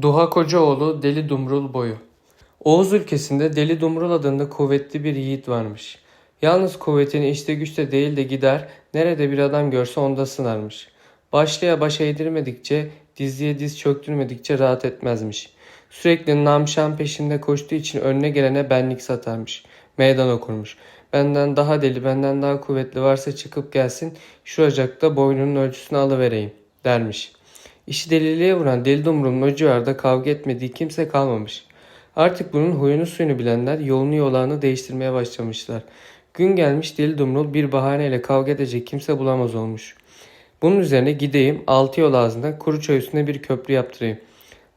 Duha Kocaoğlu Deli Dumrul Boyu Oğuz ülkesinde Deli Dumrul adında kuvvetli bir yiğit varmış. Yalnız kuvvetini işte güçte değil de gider, nerede bir adam görse onda sınarmış. Başlığa baş eğdirmedikçe, dizliye diz çöktürmedikçe rahat etmezmiş. Sürekli namşan peşinde koştuğu için önüne gelene benlik satarmış. Meydan okurmuş. Benden daha deli, benden daha kuvvetli varsa çıkıp gelsin, şuracakta boynunun ölçüsünü alıvereyim dermiş. İşi deliliğe vuran deli dumrulun o civarda kavga etmediği kimse kalmamış. Artık bunun huyunu suyunu bilenler yolunu yolağını değiştirmeye başlamışlar. Gün gelmiş deli dumrul bir bahaneyle kavga edecek kimse bulamaz olmuş. Bunun üzerine gideyim altı yol ağzında Kuruçay üstüne bir köprü yaptırayım.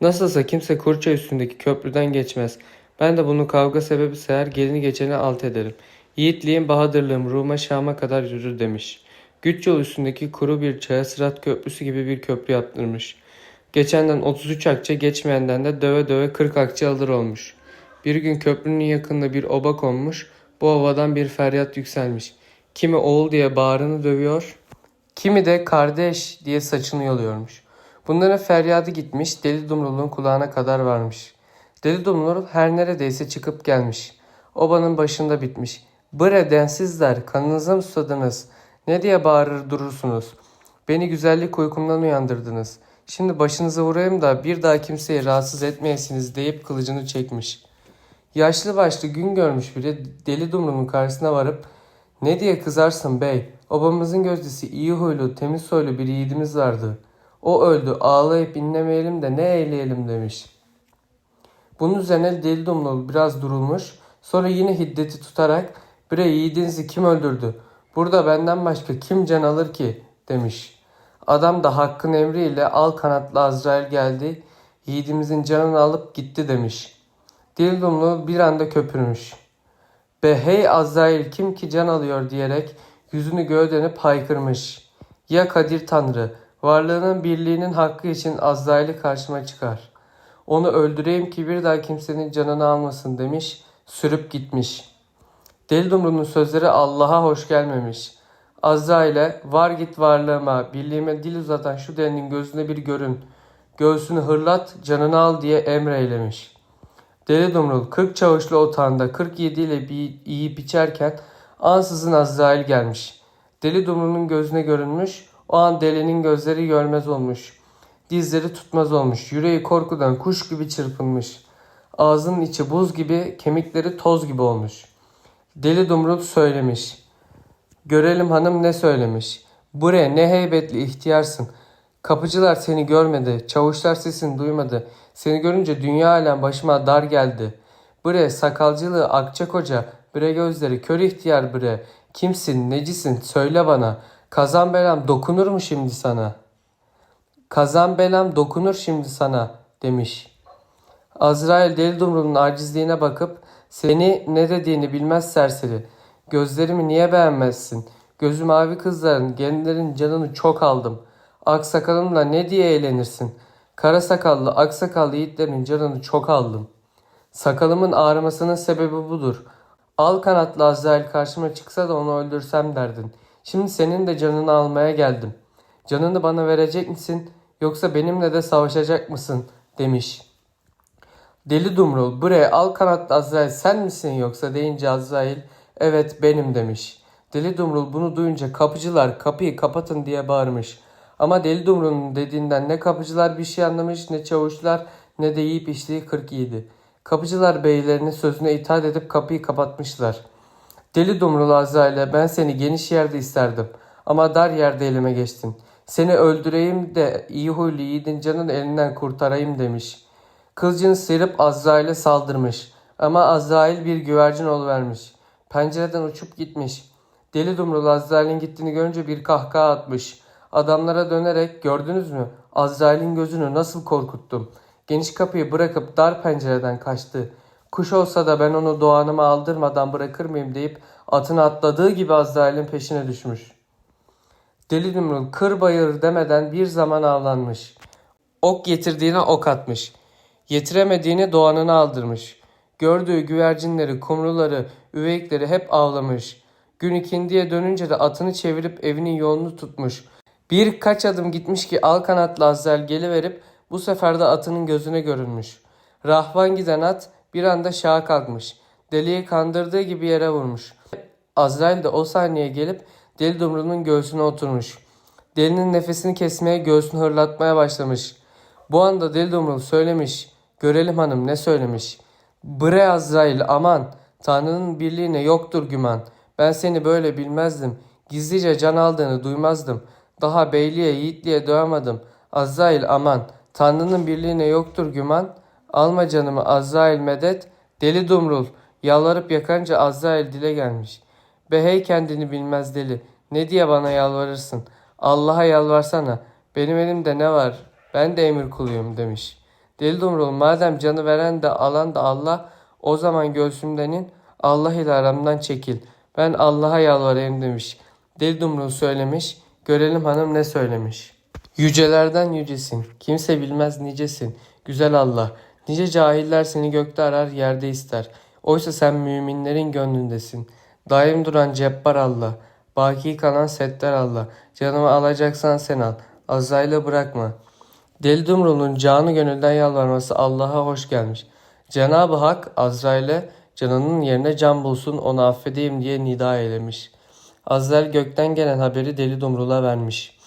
Nasılsa kimse Kuruçay üstündeki köprüden geçmez. Ben de bunu kavga sebebi sayar gelini geçeni alt ederim. Yiğitliğim, bahadırlığım Rum'a Şam'a kadar yürür demiş. Güç yol üstündeki kuru bir çaya Sırat Köprüsü gibi bir köprü yaptırmış. Geçenden 33 akçe geçmeyenden de döve döve 40 akçe alır olmuş. Bir gün köprünün yakında bir oba konmuş. Bu ovadan bir feryat yükselmiş. Kimi oğul diye bağrını dövüyor, kimi de kardeş diye saçını yoluyormuş. Bunların feryadı gitmiş, Deli Dumrul'un kulağına kadar varmış. Deli Dumrul her neredeyse çıkıp gelmiş. Obanın başında bitmiş. Bre densizler, kanınıza mı susadınız? Ne diye bağırır durursunuz? Beni güzellik uykumdan uyandırdınız. Şimdi başınıza vurayım da bir daha kimseyi rahatsız etmeyesiniz deyip kılıcını çekmiş. Yaşlı başlı gün görmüş biri deli dumrunun karşısına varıp ne diye kızarsın bey? Obamızın gözdesi iyi huylu, temiz soylu bir yiğidimiz vardı. O öldü, ağlayıp inlemeyelim de ne eyleyelim demiş. Bunun üzerine deli dumrul biraz durulmuş, sonra yine hiddeti tutarak bre yiğidinizi kim öldürdü? Burada benden başka kim can alır ki? demiş. Adam da hakkın emriyle al kanatlı Azrail geldi, yiğidimizin canını alıp gitti demiş. Dildumlu bir anda köpürmüş. Be hey Azrail kim ki can alıyor diyerek yüzünü göğe dönüp haykırmış. Ya Kadir Tanrı, varlığının birliğinin hakkı için Azrail'i karşıma çıkar. Onu öldüreyim ki bir daha kimsenin canını almasın demiş, sürüp gitmiş.'' Deli Dumru'nun sözleri Allah'a hoş gelmemiş. Azrail'e var git varlığıma, birliğime dil uzatan şu delinin gözüne bir görün. Göğsünü hırlat, canını al diye emreylemiş. Deli Dumrul 40 çavuşlu otağında 47 ile bir yiyip içerken ansızın Azrail gelmiş. Deli Dumrul'un gözüne görünmüş, o an delinin gözleri görmez olmuş. Dizleri tutmaz olmuş, yüreği korkudan kuş gibi çırpınmış. Ağzının içi buz gibi, kemikleri toz gibi olmuş.'' Deli Dumrul söylemiş. Görelim hanım ne söylemiş. Bre ne heybetli ihtiyarsın. Kapıcılar seni görmedi. Çavuşlar sesini duymadı. Seni görünce dünya alem başıma dar geldi. Bre sakalcılığı akça koca. Bre gözleri kör ihtiyar bre. Kimsin necisin söyle bana. Kazan belam dokunur mu şimdi sana? Kazan belam dokunur şimdi sana demiş. Azrail deli dumrulun acizliğine bakıp seni ne dediğini bilmez serseri. Gözlerimi niye beğenmezsin? Gözü mavi kızların, gençlerin canını çok aldım. Ak sakalımla ne diye eğlenirsin? Kara sakallı, ak sakallı yiğitlerin canını çok aldım. Sakalımın ağrımasının sebebi budur. Al kanatlı Azrail karşıma çıksa da onu öldürsem derdin. Şimdi senin de canını almaya geldim. Canını bana verecek misin yoksa benimle de savaşacak mısın demiş.'' Deli Dumrul bre al kanatlı Azrail sen misin yoksa deyince Azrail evet benim demiş. Deli Dumrul bunu duyunca kapıcılar kapıyı kapatın diye bağırmış. Ama Deli Dumrul'un dediğinden ne kapıcılar bir şey anlamış ne çavuşlar ne de yiyip içtiği 47. Kapıcılar beylerinin sözüne itaat edip kapıyı kapatmışlar. Deli Dumrul Azrail'e ben seni geniş yerde isterdim ama dar yerde elime geçtin. Seni öldüreyim de iyi huylu yiğidin canın elinden kurtarayım demiş.'' Kılıcını sıyırıp Azrail'e saldırmış. Ama Azrail bir güvercin oluvermiş. Pencereden uçup gitmiş. Deli Dumrul Azrail'in gittiğini görünce bir kahkaha atmış. Adamlara dönerek gördünüz mü? Azrail'in gözünü nasıl korkuttum. Geniş kapıyı bırakıp dar pencereden kaçtı. Kuş olsa da ben onu doğanıma aldırmadan bırakır mıyım deyip atını atladığı gibi Azrail'in peşine düşmüş. Deli Dumrul kır bayır demeden bir zaman avlanmış. Ok getirdiğine ok atmış. Yetiremediğini doğanına aldırmış. Gördüğü güvercinleri, kumruları, üveyikleri hep avlamış. Gün ikindiye dönünce de atını çevirip evinin yolunu tutmuş. Birkaç adım gitmiş ki al kanatlı Azrail geliverip Bu sefer de atının gözüne görünmüş. Rahvan giden at bir anda şaha kalkmış. Deliyi kandırdığı gibi yere vurmuş. Azrail de o saniye gelip deli dumrulun göğsüne oturmuş. Delinin nefesini kesmeye göğsünü hırlatmaya başlamış. Bu anda deli dumrul söylemiş. Görelim hanım ne söylemiş. Bre Azrail aman Tanrı'nın birliğine yoktur güman. Ben seni böyle bilmezdim. Gizlice can aldığını duymazdım. Daha beyliğe yiğitliğe doyamadım. Azrail aman Tanrı'nın birliğine yoktur güman. Alma canımı Azrail medet. Deli dumrul yalvarıp yakanca Azrail dile gelmiş. Be hey kendini bilmez deli. Ne diye bana yalvarırsın? Allah'a yalvarsana. Benim elimde ne var? Ben de emir kuluyum demiş. Deli Dumrul madem canı veren de alan da Allah o zaman göğsümdenin Allah ile aramdan çekil. Ben Allah'a yalvarayım demiş. Deli Dumrul söylemiş. Görelim hanım ne söylemiş. Yücelerden yücesin. Kimse bilmez nicesin. Güzel Allah. Nice cahiller seni gökte arar yerde ister. Oysa sen müminlerin gönlündesin. Daim duran cebbar Allah. Baki kalan settar Allah. Canımı alacaksan sen al. Azrail'e bırakma. Deli Dumrul'un canı gönülden yalvarması Allah'a hoş gelmiş. Cenab-ı Hak Azrail'e canının yerine can bulsun onu affedeyim diye nida eylemiş. Azrail gökten gelen haberi Deli Dumrul'a vermiş.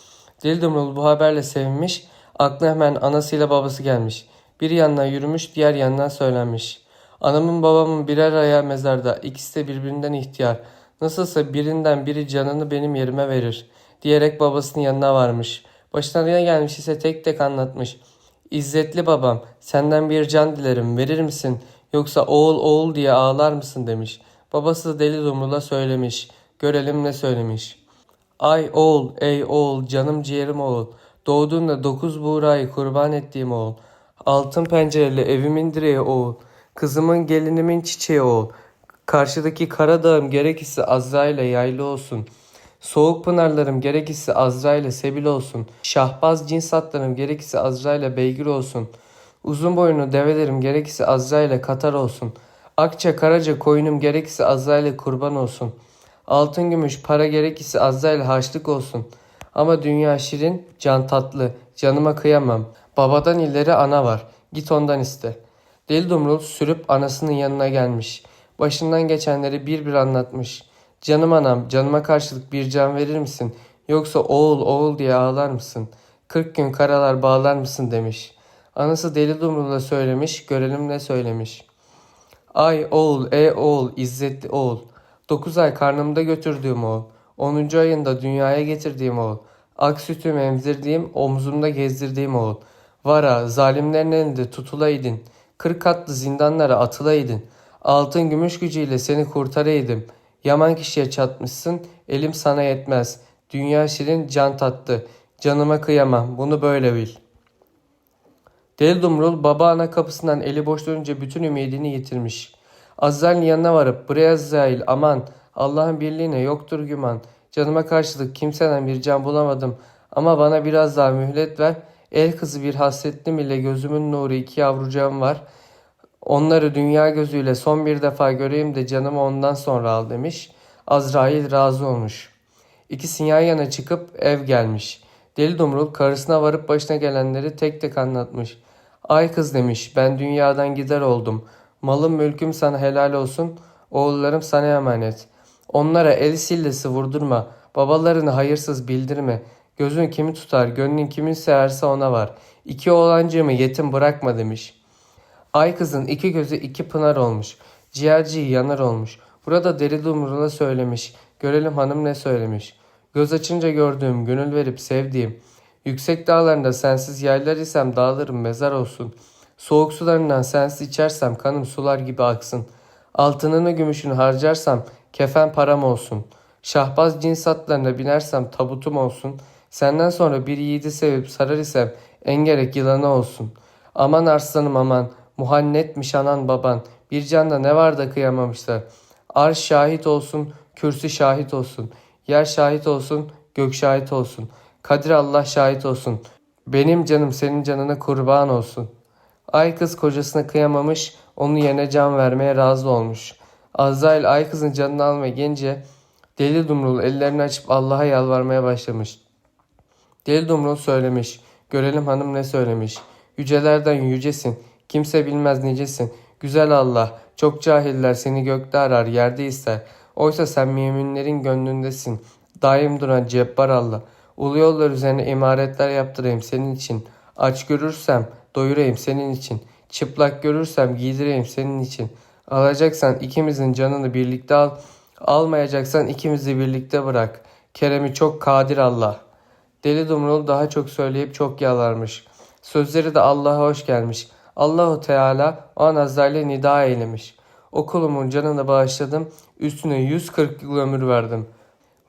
Deli Dumrul bu haberle sevinmiş. Aklı hemen anasıyla babası gelmiş. Bir yandan yürümüş diğer yandan söylenmiş. Anamın babamın birer ayağı mezarda. ikisi de birbirinden ihtiyar. Nasılsa birinden biri canını benim yerime verir. Diyerek babasının yanına varmış. Başına ne gelmiş ise tek tek anlatmış. İzzetli babam senden bir can dilerim verir misin? Yoksa oğul oğul diye ağlar mısın demiş. Babası deli dumrula söylemiş. Görelim ne söylemiş. Ay oğul ey oğul canım ciğerim oğul. Doğduğunda dokuz buğrayı kurban ettiğim oğul. Altın pencereli evimin direği oğul. Kızımın gelinimin çiçeği oğul. Karşıdaki Karadağ'ım gerekirse Azrail'e yaylı olsun. Soğuk pınarlarım gerekirse Azrail'e sebil olsun. Şahbaz cins atlarım gerekirse Azrail'e beygir olsun. Uzun boynu develerim gerekirse Azrail'e katar olsun. Akça karaca koyunum gerekirse Azrail'e kurban olsun. Altın gümüş para gerekirse Azrail'e haçlık olsun. Ama dünya şirin, can tatlı, canıma kıyamam. Babadan ileri ana var, git ondan iste. Deli Dumrul sürüp anasının yanına gelmiş. Başından geçenleri bir bir anlatmış. Canım anam, canıma karşılık bir can verir misin? Yoksa oğul oğul diye ağlar mısın? Kırk gün karalar bağlar mısın demiş. Anası Deli Dumrul'a söylemiş, görelim ne söylemiş. Ay oğul, ey oğul, izzetli oğul. Dokuz ay karnımda götürdüğüm oğul. Onuncu ayında dünyaya getirdiğim oğul. Ak sütümü emzirdiğim, omzumda gezdirdiğim oğul. Vara, zalimlerin elinde tutulaydın. Kırk katlı zindanlara atılaydın. Altın gümüş gücüyle seni kurtaraydım. Yaman kişiye çatmışsın, elim sana yetmez. Dünya şirin, can tatlı. Canıma kıyamam, bunu böyle bil. Deli Dumrul baba ana kapısından eli boş dönünce bütün ümidini yitirmiş. Azrail'in yanına varıp ''Bre Azrail aman Allah'ın birliğine yoktur güman. Canıma karşılık kimseden bir can bulamadım ama bana biraz daha mühlet ver. El kızı bir hasretlim ile gözümün nuru iki yavrucağım var. Onları dünya gözüyle son bir defa göreyim de canımı ondan sonra al demiş. Azrail razı olmuş. İkisi yan yana çıkıp ev gelmiş. Deli Dumrul karısına varıp başına gelenleri tek tek anlatmış. Ay kız demiş ben dünyadan gider oldum. Malım mülküm sana helal olsun. Oğullarım sana emanet. Onlara el sillesi vurdurma. Babalarını hayırsız bildirme. Gözün kimi tutar, gönlün kimin severse ona var. İki oğlancığımı yetim bırakma demiş. Ay kızın iki gözü iki pınar olmuş. Ciğerciği yanar olmuş. Burada deri dumrula söylemiş. Görelim hanım ne söylemiş. Göz açınca gördüğüm, gönül verip sevdiğim. Yüksek dağlarında sensiz yaylar isem dağlarım mezar olsun. Soğuk sularından sensiz içersem kanım sular gibi aksın. Altınını gümüşünü harcarsam kefen param olsun. Şahbaz cins atlarına binersem tabutum olsun. Senden sonra bir yiğidi sevip sarar isem engerek yılanı olsun. Aman arslanım aman, muhannetmiş anan baban. Bir canda ne var da kıyamamışlar. Arş şahit olsun, kürsü şahit olsun. Yer şahit olsun, gök şahit olsun. Kadir Allah şahit olsun. Benim canım senin canına kurban olsun. Ay kız kocasına kıyamamış, onun yerine can vermeye razı olmuş. Azrail ay kızın canını almaya gelince Deli Dumrul ellerini açıp Allah'a yalvarmaya başlamış. Deli Dumrul söylemiş. Görelim hanım ne söylemiş. Yücelerden yücesin. Kimse bilmez nicesin. Güzel Allah. Çok cahiller seni gökte arar yerde ister. Oysa sen müminlerin gönlündesin. Daim duran cebbar Allah. Ulu yollar üzerine imaretler yaptırayım senin için. Aç görürsem doyurayım senin için. Çıplak görürsem giydireyim senin için. Alacaksan ikimizin canını birlikte al. Almayacaksan ikimizi birlikte bırak. Keremi çok kadir Allah. Deli Dumrul daha çok söyleyip çok yalarmış. Sözleri de Allah'a hoş gelmiş. Allahu Teala o an Azrail'e nida eylemiş. O kulumun canını bağışladım. Üstüne 140 yıl ömür verdim.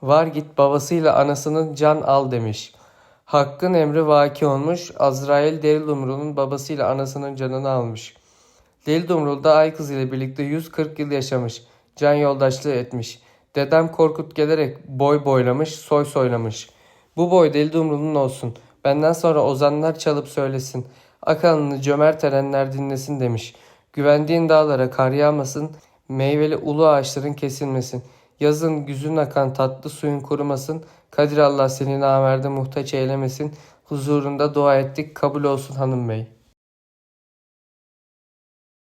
Var git babasıyla anasının can al demiş. Hakkın emri vaki olmuş. Azrail Deli Dumrul'un babasıyla anasının canını almış. Deli Dumrul da ay kızı ile birlikte 140 yıl yaşamış. Can yoldaşlığı etmiş. Dedem Korkut gelerek boy boylamış, soy soylamış. Bu boy Deli Dumrul'un olsun. Benden sonra ozanlar çalıp söylesin. Akanını cömert erenler dinlesin demiş. Güvendiğin dağlara kar yağmasın. Meyveli ulu ağaçların kesilmesin. Yazın güzün akan tatlı suyun kurumasın. Kadir Allah seni namerde muhtaç eylemesin. Huzurunda dua ettik kabul olsun hanım bey.